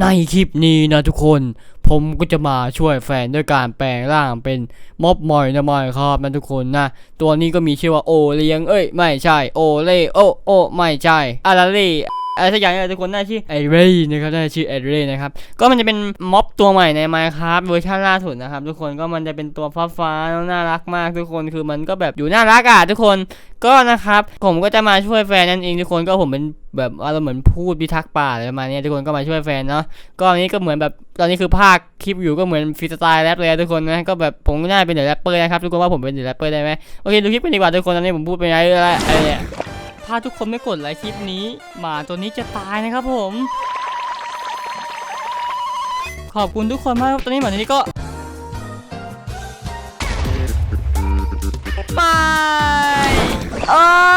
ในคลิปนี้นะทุกคน ผมก็จะมาช่วยแฟนด้วยการแปลงร่างเป็นม็อบมอยนะมอยครับนะทุกคนนะ ตัวนี้ก็มีชื่อว่าโอเลียงเอ้ย ไม่ใช่ โอเล่โอโอไม่ใช่อาราเล่ อะไรสักอย่างเนี่ยทุกคนน่าชื่อไอเรย์นะครับน่าชื่อไอเรย์นะครับก็มันจะเป็นม็อบตัวใหม่ใน Minecraft เวอร์ชันล่าสุดนะครับทุกคนก็มันจะเป็นตัวฟ้าฟ้าน่ารักมากทุกคนคือมันก็แบบอยู่น่ารักอะทุกคนก็นะครับผมก็จะมาช่วยแฟนนั่นเองทุกคนก็ผมเป็นแบบอารมณ์เหมือนพูดพิทักษ์ป่าอะไรประมาณนี้ทุกคนก็มาช่วยแฟนเนาะก็อันนี้ก็เหมือนแบบตอนนี้คือภาคคลิปอยู่ก็เหมือนฟรีสไตล์แรปเลยทุกคนนะก็แบบผมก็น่าเป็นเดอะแรปเปอร์นะครับทุกคนว่าผมเป็นเดอะแรปเปอร์ได้ไหมโอเคดูคลิปกันดีกว่าทุกคนตอนนี้ผมพูดไปไงอะไรอะไรเนี่ย ถ้าทุกคนไม่กดไลค์คลิปนี้หมาตัวนี้จะตายนะครับผม ขอบคุณทุกคนมากครับตอนนี้หมาตัวนี้ก็ไปโอ้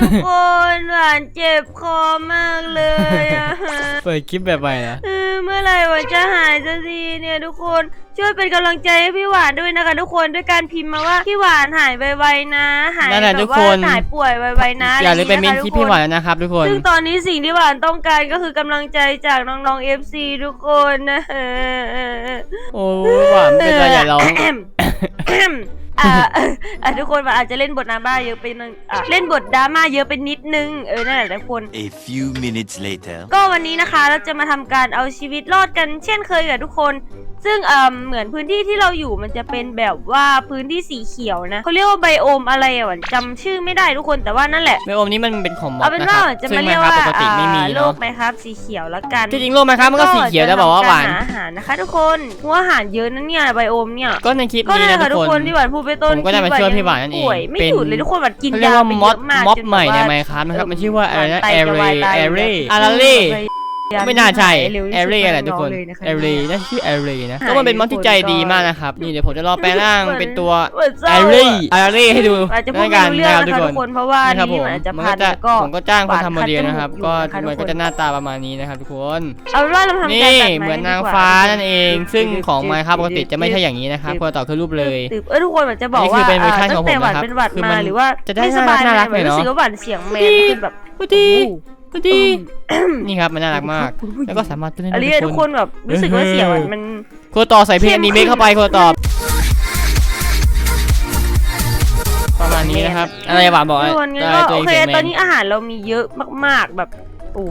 ทุกคนหวานเจ็บคอมากเลยอะฮะเปิดคลิปแบบใหม่นะ เออเมื่อไหร่หวานจะหายสักทีเนี่ยทุกคนช่วยเป็นกำลังใจให้พี่หวานด้วยนะคะ ทุกคนด้วยการพิมพ์มาว่าพี่หวานหายไวๆนะ หายนั่นแหละแบบทุกว่าคน หายป่วยไวๆนะอย่าลืมไปเมนะะคลิปทุกพี่หวานคนะครับทุกคน ซึ่งตอนนี้สิ่งที่หวานต้องการก็คือกำลังใจจากน้องๆ FC ทุกคนนะ โอ้หวานไม่เป็นไรอย่าร้องอ่าอะทุกคนมันอาจจะเล่นบทดราม่าเยอะไปนึงอะเล่นบทดราม่าเยอะไปนิดนึงเออนั่นแหละทุกคน A few minutes later. ก็วันนี้นะคะเราจะมาทำการเอาชีวิตรอดกันเช่นเคยกับทุกคน ซึ่งเอ่อเหมือนพื้นที่ที่เราอยู่มันจะเป็นแบบว่าพื้นที่สีเขียวนะเขาเรียกว่าไบโอมอะไรอะหวันจำชื่อไม่ได้ทุกคนแต่ว่านั่นแหละ ไบโอมนี้มันเป็นของม็อเอาบเป็นนะคว่ารับจะซึ่งมาไมเรียกครับว่าปกติไม่มีอ่าโลเนาะกไหมครับสีเขียวแล้วกันจริงๆโลกไหมครับมันก็สีเขียวแล้วบอกว่าหวาน จะทำกรหอาหารนะคะทุกคนเพราะว่าอาหารเยอะนะเนี่ยไบโอมเนี่ย ก็ในคลิปก็นี้นั่นแหนะละค่ะทุทุกกคคนน ที่หวานพูดไปต้นผมก็ได้มาช่วยพี่หวานนั่นเองป่วยไม่เป็นหยุดเลยทุกคนหวานกินเขาเรียยากว่าไปม็อดเยอะมากม็อบจนใหม่ในแบบไมว่าครับนะครับเออมันชื่อว่าอะไรนะไตแอจะเรวายย์ตายแออยู่เรแล้วย์อาราเล่ยา ไม่น่าใช่เร็วแอที่สุดเรย์อะไรทุกคนเลยะะแอเรย์นั่นชื่อแอเรย์นะหายก็มันเป็นม็อดที่ใจดีคนก็มากนะครับนี่เดี๋ยวผมจะรอแปลงร่างเป็นตัวเหมือนเศแอร้าเรอะย์อาราเล่ให้ดูอาจจะพูดด้วยไม่กันรู้เรื่องนะครับทุกคนนะคะทุกคนเพราะว่านะครับผนี่มมันอาจจะมันพัก็นจะแล้วก็ผมก็จ้างคนทำมาเรียนปาดนะครับคัดจมูกอยู่นะคะก็มันก็ทุกคนจะหน้าตาประมาณนี้นะครับทุกคนเอาเป็นว่าเราทำนี่การตัดไม้เหมือนดีนางกว่ฟ้านั่นเอง ซึ่งของไมค์ครับปกติจะไม่ใช่อย่างนี้นะครับคนต่อคือรูปเลยตึบเออทุกคนเหมือนจะบอกนี่คืว่าอเป็นเวอร์ชันของผมตั้งแต่หวานนะครับเป็นหวัดคือมามันหรือว่าจะได้ไม่สบายน่ารักเหมือนหน่อยเนอะรู้สึกว่าหวานเสียงแมนขึ้นแบบพอ ดีพอดีนี่ครับมันน่ารักมากคุณผู้หญิงแล้วก็สามารถเต้นได้อันนี้ด้วยทุกคนแบบรู้สึกว่าเสียงมันมันโคต่อใส่เพลงอนิเมะเข้าไปโคต่อประมาณนี้นะครับ อะไรหวานบอกทุกคนงั้นอะไรก็ตัวโอเองเคเสียงแมตอนนนี้อาหารเรามีเยอะมากๆแบบโอ้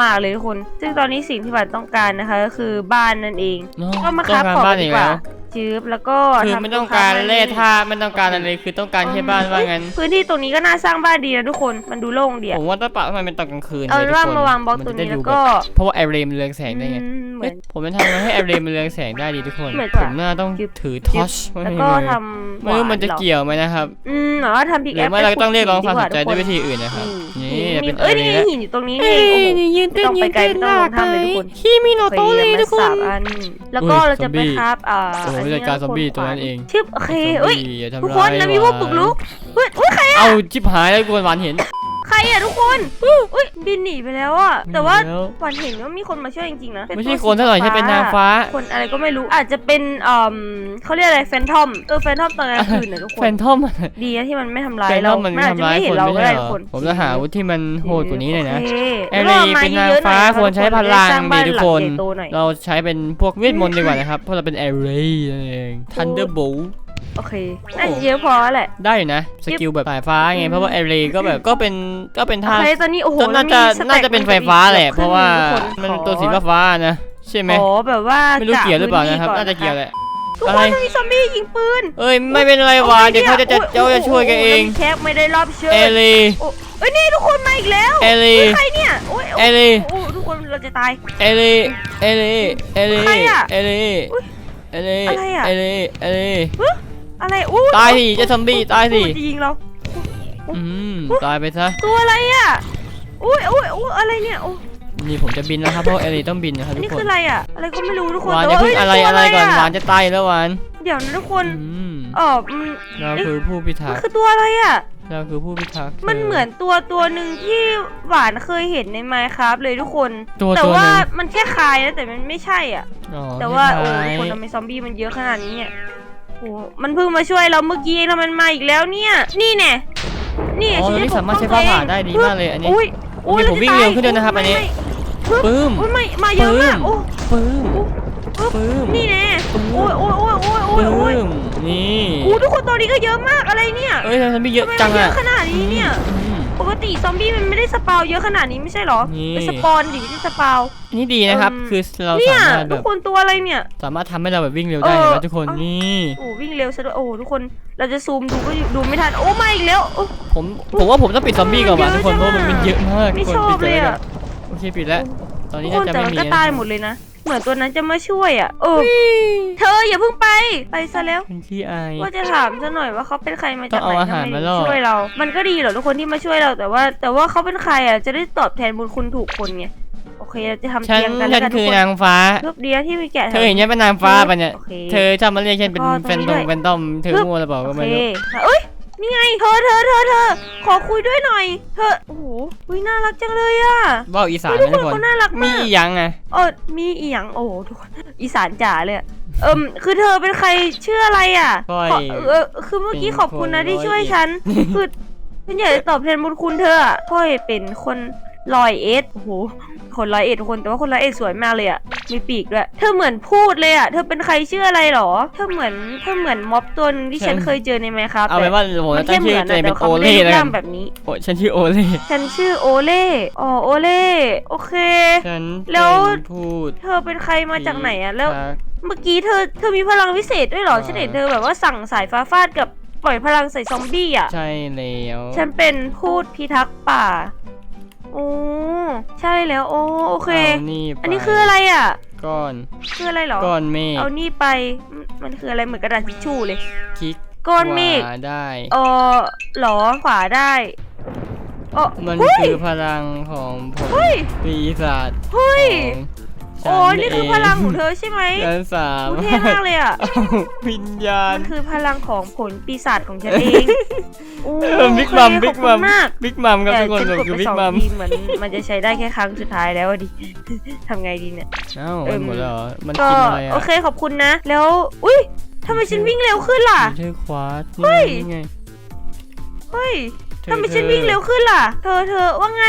มากๆเลยทุกคน ซึ่งตอนนี้สิ่งที่หวานต้องการนะคะ ก็คือบ้านนั่นเองเนอะก็มาต้คัอบงการของบ้านดีอีกกว่าแล้ว จืบแล้วก็คือทำไม่ต้องการตู้เล่ค้ท่าไม่ต้องการอะไรคือต้องการแค่บ้านว่างั้น พื้นที่ตรงนี้ก็น่าสร้างบ้านดีนะทุกคนมันดูโล่งดีอะผมว่าต้องปรับให้มันเป็นตอนกลางคืนเอาลยเป็นทุว่าคนมาวางบล็อกมัตรงจะนี้ได้แล้วดูก็แบบเพราะว่าแอร์เรย์มันเรืองแสงได้ไงอืมเหมืเอ๊ะอนผมจะทำยังไงให้แอร์เรย์มันเรืองแสงได้ดีทุกคนเหมือนผมน่าต้องจึ๊บถือจึ๊ทอบชไว้แล้วในก็มือทำไม่รู้มันจะหวาหรอเกี่ยวไหมนะครับอืมหมายว่าทำพิกหแอรือปไม่เราก็ต้องเรียกร้องความสดีนใจทุกด้วยวิธีอื่นนะครับนี่นี่เป็นเอ้ยอะไรนี่นะหินอยู่ตรงนี้นี่เองโอ้โหยืนไม่ต้องไปไกลไม่ต้องลงถ้ำเลยทุกคนฮิมิโนโอโตะเคเลยมาทุกคนสามอันแล้วก็อุ้ยเราจะซอมบี้ไปครับอ่าโอ้โหนผู้นี้จัดการนะซอมบี้คนตัวนั้นเองชึบโอเคเอ้ยซอมบี้อย่าทำทุกคนร้ายนะมีพวกบุกรุกเฮ้ยอุ้ยใครเอาชิบหายแล้วกวนหวานเห็น ใครอะทุกคนอุ้ยบินหนีไปแล้วอะแต่ว่าบินหนีแล้วหวันเห็นว่ามีคนมาช่วยจริงๆนะเป็ไม่ใช่ตัวคนเท่าไหร่สีใช่เป็นนางฟ้า คนอะไรก็ไม่รู้อาจจะเป็นอ่าเขาเรียกอะไรแฟนทอมเออแฟนทอมตอนกลางคืนนะทุกคแฟนนทอมดีนะที่มันไม่ทำร้ายแฟนทเราอมมันอาจจะทำร้ายไม่เห็คนนเราไม่ก็ใช่ได้เหรทุอกคนผมจะหาอาวุธที่มันโหดกว่านี้หน่อยนะโอเคแอร์เรย์เป็นนางฟ้าควรใช้พลังดีทุกคนโตหน่อยเราใช้เป็นพวกเวทมนต์ดีกว่านะครับเพราะเราเป็นแอร์เรย์นั่นเอง Thunderbolt โอเคน่าจะเยอะพอแหละ ได้อยู่นะ สกิลแบบสายฟ้าไง เพราะว่าแอร์เรย์ก็แบบก็เป็นก็เป็นโอท่าเคตอนนี้โอ้โหน่าจะแล้วมีสแต็กน่าจะเป็นไฟฟ้าแหละ เพราะว่าทุกคมันขอตัวสีฟ้าๆนะ ใช่ไหมขอแบบว่าไม่รู้เกี่ยวหรือเปล่าพื้นะครับก่น่าจะเกี่ยวแหละทุกอะคไรนมีซอมบี้ยิงปืน เอ้ยไม่เป็นไรวะเดี๋ยวเขาจะจะเจ้าจะช่วยกันเองแคปไม่ได้รอบเชิญเอลีโอ้เอ้ยนี่ทุกคนมาอีกแล้วเอลีเฮ้ยใครเนี่ยโอ้ยเอโอ้ยลีโอ้ทุกคนเราจะตายเอลีเอลีเอลีใครอะเอลีอุ๊ยเอลีอะไรอะเอลีเอลี อะไรอู้ตายสิเจ้าซอมบี้ตายสิ มันจะยิงเราอืมตายไปซะตัวอะไรอะอุ้ยอุ้ยอุ้ยอะไรเนี่ยโอ้นี่ผมจะบินแล้วครับเพราะเอลีต้องบินนะครับอันทุนี้กคคืนออะไรอะ อะไรก็ไม่รู้ทุกคนหวานแต่จะว่าพึ่งเอ้ยอะไรตัวอะไรก่อนะหวานจะตายแล้วหวานเดี๋ยวนะทุกคนอืมอ๋อมันเราคือผู้พิทัมันกษ์คือตัวอะไรอะ เราคือผู้พิทักษ์มันเหมือนตัวตัวหนึ่งที่หวานเคยเห็นในไมค์ครับเลยทุกคน ตัวแต่ตัวหว่านึ่งมันแค่คล้ายนะแต่มันไม่ใช่อะ อ๋อแต่ว่าคโอ้ล้ายๆคนทำไมซอมบี้มันเยอะขนาดนี้เนี่ย โอ้มันเพิ่งมาช่วยเราเมื่อกี้เองทำไมมันมาอีกแล้วเนี่ย นี่แน่นี่อ๋อฉัตัวจะนี้ปกสามารถใช้ป้ฟ้าองผ่าตัวเองได้ดีมากเลยอันนี้อุ้ยอุ้ยโอเคผมวิ่งเร็วขึ้นด้วยนะครับอันนี้ไม่ไม่ปึ๊บปึ้มโอ้ยมามาเยอะมากโอ้ปึ้ม ปึ้มนี่แน่ปึ้มโอ้ยโอ้ยโอ้ยโอ้ยโอ้ยโอ้ยปึ้มนี่โอ้ทุกคนตอนนี้ก็เยอะมากอะไรเนี่ยเอ้ยทำไมมีเยอะทำไมจัมังนเยอะอะขนาดนี้เนี่ย อืม ปกติซอมบี้มันไม่ได้สปาวเยอะขนาดนี้ไม่ใช่เหรอนี่ เป็นสปอนดิไม่ใช่สปาว อันนี้ดีนะครับ อืม คือเราเนี่ยสามารถแบทุกบคนตัวอะไรเนี่ย สามารถทำให้เราแบบวิ่งเร็วได้เออเห็นไหมทุกคน เอ้านี่ โอ้วิ่งเร็วซะด้วยโอ้ทุกคนเราจะซูมดูก็ดูไม่ทันโอ้มาอีกแล้วโอ้ ผมผมว่าผมต้องปิดซอมบี้ก่อนว่ะเยอะทุกคนเพราะว่ามันจังอะ มันเยอะมากไม่ทุกชคนอบปิดเลยไว้ก่ออะนโอเคปิดแล้ว ตอนทุนี้กคนน่าจะแต่ไม่มันมีก็นะตายหมดเลยนะ เหมือนตัวนั้นจะมาช่วยอะเออเธออย่าเพิ่งไปไปซะแล้วเป็นที่อายว่าจะถามซะหน่อยว่าเขาเป็นใครมาจากต้องไหนเอาอาหารทำไมมาถึงล่อช่วยเรา มันก็ดีเหรอทุกคนที่มาช่วยเราแต่ว่า แต่ว่าเขาเป็นใครอะจะได้ตอบแทนบุญคุณถูกคนไงโอเคเราจะทำฉันเตียงกันฉัแล้วนกันทุคืกอคนนางฟ้ารูปเดียวที่มีแกะเธอเห็นฉันเป็นนางฟ้าปะเนี่ยโอเคเธอชอบมาเรียกฉันเป็นก็แฟนตรงนี้ตด้รวยงเป็นต้อมเธอปึ๊บมั่วหรือเปล่าโอก็เคไม่รู้เอ้ย นี่ไงเธอเธอเธอเธอขอคุยด้วยหน่อย เธอโอ้โหอุ๊ยน่ารักจังเลยอะ ว่าวอีสานเฮ้ยทุกนะคทุนกคนเขาน่ารักมีมากอีหยังไงเออมีอีหยังโอ้โหทุกคนอีสานจ๋าเลยอะเอิมคือเธอเป็นใครชื่ออะไรอะก้อย ขอเออคือเมื่อกี้ขอบคุณนะที่ช่วยฉัน คือฉันอยากจะตอบแทนบุญคุณเธออะก้อยเป็นคน ลอยเอสโอ้โหคนร้อยเอ็ดทุกคนแต่ว่าคนร้อยเอ็ดสวยมากเลยอะมีปีกด้วย เธอเหมือนพูดเลยอะเธอเป็นใครชื่ออะไรหรอ เธอเหมือนเธอเหมือนม็อบตัวหนึงที่ฉันเคยเจอในไหมครับเอาเป็นว่าผมมัจะนตั้แค่งเหชื่มืออนตัวเองแต่เป็นโอเขาไม่เล่ได้รูปแล้วกัร่านงแบบนี้โอ้ฉันชื่อโอเล่ฉันชื่อโอเล่อ๋อโอเล่โอเคฉันแล้วเป็นพูด เธอเป็นใครมาจากไหนอะแล้วทักเมื่อกี้เธอเธอมีพลังวิเศษด้วยเหรออ่าฉันเห็นเธอแบบว่าสั่งสายฟ้าฟาดกับปล่อยพลังใส่ซอมบี้อะ ใช่แล้ว ฉันเป็นพูดพิทักษ์ป่า โอ้ใช่แล้วโอ้โอเคานี่ไปอันนี้คืออะไรอะ ก้อนคืออะไรเหรอ ก้อนเมฆเอานี่ไปมันมันคืออะไรเหมือนกระดาษทิชชู่เลย คลิกก้อนเมฆ ขวาได้เออเหรอขวาได้เออมันเฮ้ยคือพลังของผมเฮ้ยปีศาจเฮ้ยของ โอ้ฉันี่คือพลังของเธอใช่ไหมฉันสาโอ้มารถเท่มากเลยอะเอาวิญญาณมันคือพลังของผลปีศาจของฉันเองโอ้เออบิ๊กมัมโอเคบิ๊กขอบมัคุมณมากบิ๊กมัมครับแต่ทุกคนฉันผมกดคือไปบิ๊กสองมัมทีเหมือนมันจะใช้ได้แค่ครั้งสุดท้ายแล้วอะดิทำไงดีเนี่ยเอ้าเอิ่มันมหมดแล้วเหรอมันก็กินอะไรอะโอเคขอบคุณนะ แล้วอุ้ยทำไมฉันวิ่งเร็วขึ้นล่ะเธอควาสเฮ้ยนี่ไงเฮ้ยเธอทำไมฉันวิ่งเร็วขึ้นล่ะ เธอเธอว่าไง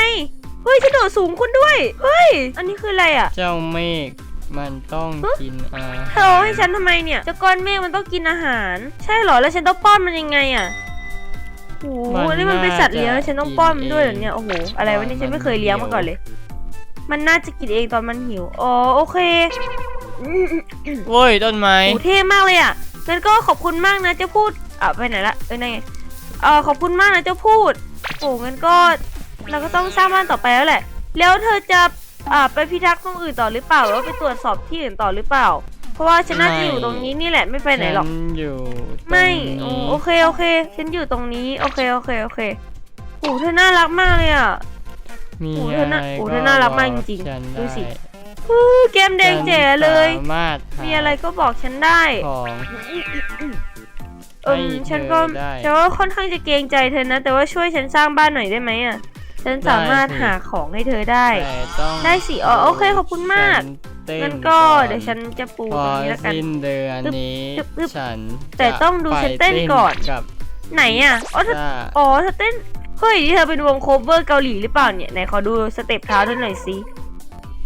เฮ้ยฉันโดดสูงขึ้นด้วย เฮ้ย อันนี้คืออะไรอะ เจ้าเมฆมันต้องกินอาเธอเอาให้ฉันทำไมเนี่ยเจ้าก้อนเมฆมันต้องกินอาหาร ใช่เหรอ แล้วฉันต้องป้อนมันยังไงอะโอ้โหนี่มันเป็นสัตว์เลี้ยงแล้วฉันต้องป้อนมันด้วยเหรอเนี่ย โอ้โห อะไรวะเนี่ยฉันไม่เคยเลี้ยงมาก่อนเลย มันน่าจะกินเองตอนมันหิว อ๋อ โอเคอืมโว้ยต้นไม้โอ้เท่มากเลยอะงั้นก็ขอบคุณมากนะเจ้าพูดอะไปไหนละ เออนั่นไงเออขอบคุณมากนะเจ้าพูดโอ้งั้นก็ เราก็ต้องสร้างบ้านต่อไปแล้วแหละ แล้วเธอจะอ่าไปพิทักษ์ตรงอื่นต่อหรือเปล่าหรือว่าไปตรวจสอบที่อื่นต่อหรือเปล่า เพราะว่าฉันน่าจะอยู่ตรงนี้นี่แหละไม่ไปไหนหรอก ฉัอยู่ตรงไม่นี้โอ้โอเคโอเค ฉันอยู่ตรงนี้โอเคโอเคโอเคโอ้เธอน่ารักมากเลยอะ มีโอ้เธอะอไรน่าโอ้เธอน่ารักมากจริงๆฉันดูสิได้อู้แก้มแดงแจ๋เลย ฉันสามารถหามีอะไรก็บอกฉันได้ ของ เอิมให้ฉันก็เธอได้แต่ว่าค่อนข้างจะเกรงใจเธอนะ แต่ว่าช่วยฉันสร้างบ้านหน่อยได้ไหมอะ ฉันสามารถได้สิหาของให้เธอได้ แต่ต้องได้สิอ๋อโอเคขอบคุณมาก ฉันเต้นงั้นก็อนเดี๋ยวฉันจะปูพตอรงนี้แล้วกัน สิ้นเดือนนี้ ตึ๊บตึ๊บฉันแต่ต้องดูฉันเต้นก่อนกับไหนอะอ๋อเธอซ่าอ๋อเธอเต้นเฮ้ยนี่เธอเป็นวงโคเวอร์เกาหลีหรือเปล่าเนี่ยไหนขอดูสเต็ปเท้าด้วยหน่อยสิ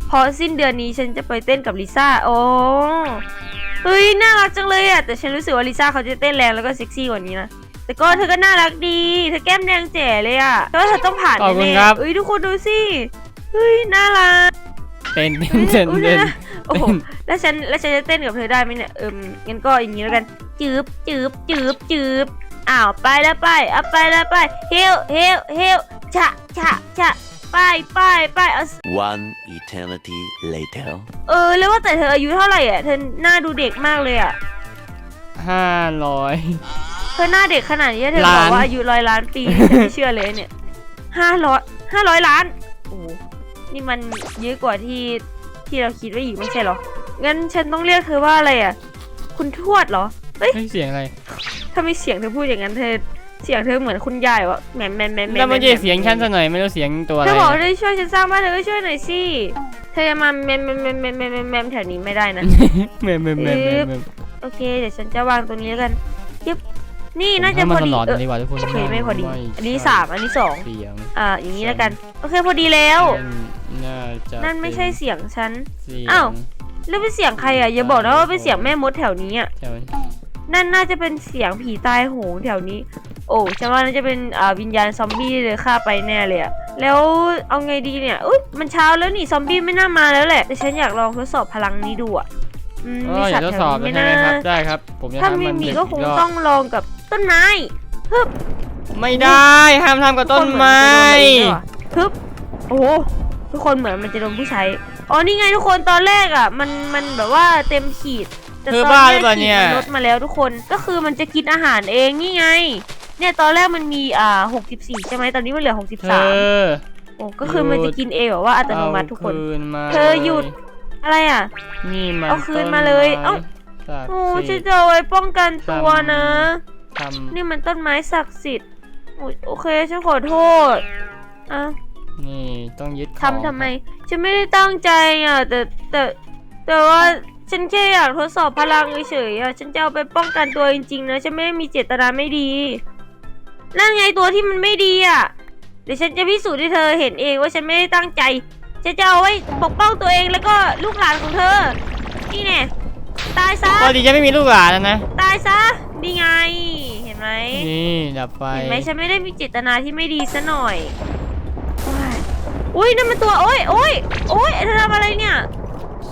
เพอสิ้นเดือนนี้ฉันจะไปเต้นกับลิซ่าโอ้เฮ้ยน่ารักจังเลยอะแต่ฉันรู้สึกว่าลิซ่าเขาจะเต้นแรงแล้วก็เซ็กซี่กว่านี้นะ แต่ก็เธอก็น่ารักดี เธอแก้มแดงแจ๋เลยอะแต่ว่าเธอต้องผ่านขอบคุณแน่ครับ ๆเอ้ยทุกคนดูสิเฮ้ยน่ารักเต้นเต้นเต้นอุ๊ยเต้นนะโอ้โหเต้นแล้วฉันแล้วฉันจะเต้นกับเธอได้ไหมเนี่ยเอิมงั้นก็อย่างนี้แล้วกันจืบจืบจืบจืบอ้าวไปแล้วไปเอาไปแล้วไปเฮลเฮลเฮลชะชะชะไปไปไปเอา One eternity later. เออแล้วว่าแต่เธออายุเท่าไหร่อะเธอหน้าดูเด็กมากเลยอะห้าร้อย เธอหน้าเด็กขนาดนี้เธอบอกล้านว่าอายุร้อยล้านปีฉันไม่เชื่อเลยเนี่ยห้าร้อยห้าร้อยล้านโอ้โหนี่มันเยอะกว่าที่ที่เราคิดไว้อีกไม่ใช่เหรองั้นฉันต้องเรียกเธอว่าอะไรอะ คุณทวดเหรอเฮ้ยเสียงอะไรถ้าไม่เสียงเธอพูดอย่างนั้นเธอเสียงเธอเหมือนคุณยายวะแหมแหมแหมแหมแล้วไม่ใช่แหเสียงฉันซะหน่อยไม่รู้เสียงตัวอะไรเธอบอกว่าเธอช่วยฉันสร้างบ้านเธอก็ช่วยหน่อยสิเธอจะมาแหมแหมแหมแหมแหมแหมแหมแถวนี้ไม่ได้นะเมมเมมเมมเมมเมมโอเคเดี๋ยวฉันจะวางตรงนี้แล้วกันยึบ นี่น่าจะให้พมัอนดีหลอดเออดีกว่าทุกคนโอเคไม่พอดีใช่อันนี้สามอันนี้สองเสียงอ่าอย่างนี้แล้วกัน โอเคพอดีแล้วเป็นน่าจะนั่นไม่ใช่เสียงฉันเสียงอ้าวแล้วเป็นเสียงใครอะอย่าบอกนะว่าเป็นเสียงแม่มดแถวนี้อะแถวนั่นน่าจะเป็นเสียงผีตายโหงแถวนี้ โอ้ฉันว่าน่าจะเป็นอ่าวิญญาณซอมบี้เลยฆ่าไปแน่เลยอะแล้วเอาไงดีเนี่ยอุ๊ยมันเช้าแล้วนี่ซอมบี้ไม่น่ามาแล้วแหละแต่ฉันอยากลองทดสอบพลังนี้ดูอะอืมอ๋มีออสัยาตกว์ทดแถสอวบนี้ใช่ไหมไหมนะครับได้ครับ ผมจะถ้าทำไม่มันมีเด็กก็คงอีรบต้องลองกับ ต้นไม้ไม่ได้ห้ามทำกับต้นไม้ฮึบโอ้โหทุกคนเหมือนมันจะโดนผู้ใช้อ๋อนี่ไงทุกคนตอนแรกอะ มันมันแบบว่าเต็มขีดแต่เธอตอนบ้าหนี้รือเปล่าเนี่ยขีดมันลดมาแล้วทุกคนก็คือมันจะกินอาหารเองนี่ไง เนี่ยตอนแรกมันมีอ่า64ใช่ไหมตอนนี้มันเหลือเธ63อโอ้ก็คือมันจะกินเองแบบว่าอัตโนมัติทุกคนเอาคืนมาเธอหยุดอะไรอะนี่มันเอาคืนมาเลย เอ้าต้นไม้โอ้ศักดิ์ฉัสินทธิ์จะเอาไว้ป้องกันตัวนะ ทำนี่มันต้นไม้ศักดิ์สิทธิ์อุ๊ยโอเคฉันขอโทษอะนี่ต้องยึดของทำทำไม ฉันไม่ได้ตั้งใจอะแต่แต่แต่ว่าฉันแค่อยากทดสอบพลังเฉยๆอะฉันจะเอาไปป้องกันตัวจริงๆนะฉันไม่ได้มีเจตนาไม่ดี นั่นไงตัวที่มันไม่ดีอะเดี๋ยวฉันจะพิสูจน์ให้เธอเห็นเองว่าฉันไม่ได้ตั้งใจฉันจะเอาไว้ปกป้องตัวเองแล้วก็ลูกหลานของเธอ นี่แน่ตายซะพอดีจะไม่มีลูกหลานแล้วนะ ตายซะ นี่ไง เห็นไหมนี่ดับไฟเห็นไหมฉันไม่ได้มีเจตนาที่ไม่ดีซะหน่อยโอ้ยอุ้ยนั่นมันตัวโอ้ยโอ้ยโอ้ยเธอทำอะไรเนี่ย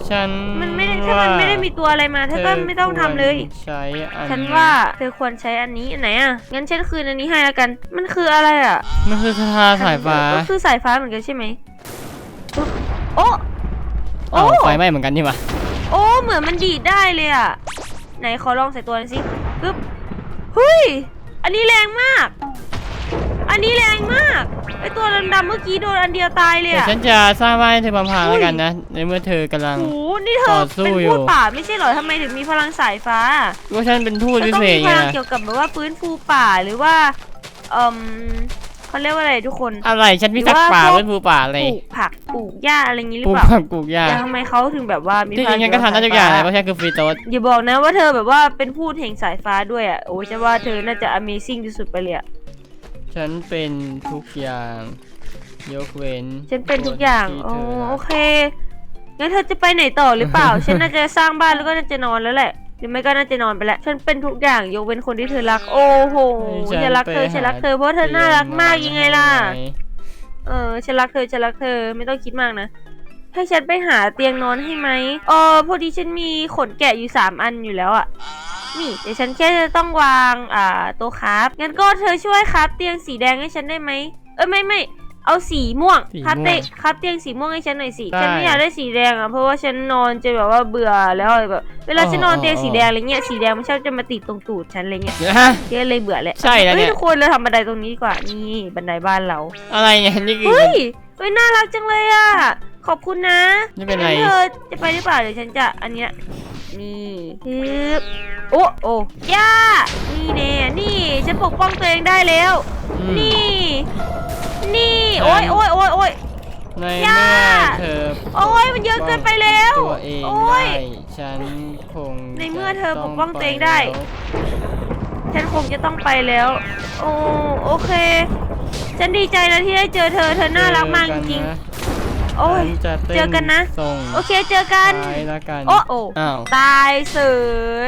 ฉันมันไม่ได้ถ้ามันไม่ได้มีตัวอะไรมาเธอก็ไม่ต้องทำเลย ใช้อันฉันว่าเธอควรใช้อันนี้อันไหนอะงั้นฉันคืนอันนี้ให้แล้วกัน มันคืออะไรอะมันคือคาถาสายฟ้าก็คือสายฟ้าเหมือนกันใช่ไหมโอ้โอ้ อ้าวไฟไหม้เหมือนกันนี่หว่าโอ้เหมือนมันดีดได้เลยอะ ไหนขอลองใส่ตัวหน่อยสิปึ๊บเฮ้ย อันนี้แรงมาก อันนี้แรงมาก ไอตัวดำๆเมื่อกี้โดนอันเดียวตายเลยเดี๋ยวอะฉันจะสร้างบ้านให้เธอพังๆอุ้ยแล้วกันนะ ในเมื่อเธอกำลัง โอ้โหนี่เธต่ออสู้เป็นอยู่ พูดป่าไม่ใช่เหรอทำไมถึงมีพลังสายฟ้าก็ฉันเป็นทูตเธอพิต้องเศษมีไงพลังนะเกี่ยวกับแบบว่าฟื้นฟูป่าหรือว่าเอ่ม เขาเรียกว่าอะไรทุกคนอะไรฉันพิทักษ์ป่าหรือว่าพวกเป็นภูป่าอะไรปลูกผักปลูกหญ้าอะไรอย่างนี้หรืปลูอกเปล่าผักปลูกหญ้าแต่ทำไมเขาถึงแบบว่ามีที่พจลัริงงฉันก็ทำได้ทุกอย่างเลยเพราะฉันคือฟรีโตสอย่าบอกนะว่าเธอแบบว่าเป็นพูดแห่งสายฟ้าด้วยอะโอ้ฉันว่าเธอน่าจะ Amazing ที่สุดไปเลยอะฉันเป็นทุกอย่างยกเว้นฉันเป็นทุกอย่างคนที่โอ้เธอรักโอเคงั้นเธอจะไปไหนต่อหรือเปล่า ฉันน่าจะสร้างบ้านแล้วก็น่าจะนอนแล้วแหละ หรือไม่ก็น่าจะนอนไปแล้ว ฉันเป็นทุกอย่างยกเว้นคนที่เธอรัก โอ้โหให้ฉันรักเธอไปฉันรักเธอหเพราะเธอน่ารักมากยังไงล่ะเตียงนอนเออฉันรักเธอฉันรักเธอไม่ต้องคิดมากนะให้ฉันไปหาเตียงนอนให้ไหมเออพอดีฉันมีขนแกะอยู่สามอันอยู่แล้วอะนี่เดี๋ยวฉันแค่จะต้องวางอ่าโต๊ะครับงั้นก็เธอช่วยครับ เตียงสีแดงให้ฉันได้ไหมเออไม่ไม่ เอาสีม่วงสีครับม่วงเตะครับเตียงสีม่วงให้ฉันหน่อยสิได้ฉันไม่อยากได้สีแดงอะเพราะว่าฉันนอนจะแบบว่าเบื่อแล้วอะไรแบบ เวลาฉันนอนเตียงสีแดงอะไรเงี้ยสีแดงมันชอบจะมาติดตรงตูดฉันอะไรเงี้ยเดี๋ยวฮะก็เลยเบื่อแหละใช่แล้วเนี่ยฮ้ทุกคนเราทำบันไดตรงนี้ดีกว่านี่บันไดบ้านเราอะไรเนี่ยนี่คือ เฮ้ยเฮ้ยน่ารักจังเลยอะขอบคุณนะไม่เป็นไรงั้เธอจะไปหรือเปล่าเดี๋ยวฉันจะอันเนี้ย นี่ฮึบโอ้โอ้ย่านี่แน่นี่ฉันปกป้องตัวเองได้แล้ว อืม นี่ นี่ โอ้ยโอ้ยโอ้ยโอ้ย ในย่าเมื่อเธอโอ้ยมันเยอะเกินไปแล้ว ตัวเองโอ้ยได้ฉันคงในเมื่อเธอจะปกป้องตัวเองได้แล้วฉันคงจะต้องไปแล้ว โอ้โอเค ฉันดีใจนะที่ได้เจอเธอ เธอน่ารักมากจริงนะๆ โอ้ย ฉัจะต้เจอกันนะ ส่งโอเคเจอกัน ไปละกันโอ้โอ้อ้าวตายเส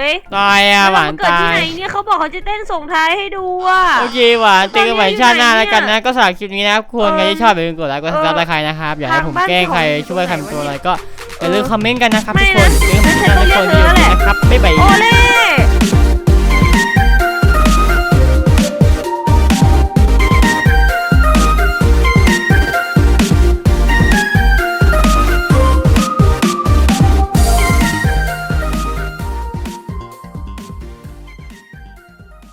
ยตายอะหวานแล้เรมเกิดตาที่ไหนยเนี่ยเขาบอกเขาจะเต้นส่งท้ายให้ดูอะ โอเคหวานเจอกันใหม่ชาติหน้าแล้วกันเนี่นะยก็สำหรับคลิปนี้นะครับควรเออใครที่ชอบอย่าลืมกดไลค์กดซับสเออไครต์นะครับ อยากให้ผมทางบ้านแกล้งใครของช่วยใครอยู่ทำตัวไหนวะอะไรก็อย่าลืมเออคอมเมนต์กันนะครับไม่ทุกคนนะเจอกันใหม่ชาติหน้าทุกคนฉันต้องเลือกเธอแหละนะครับบ๊ายบาย โอเล่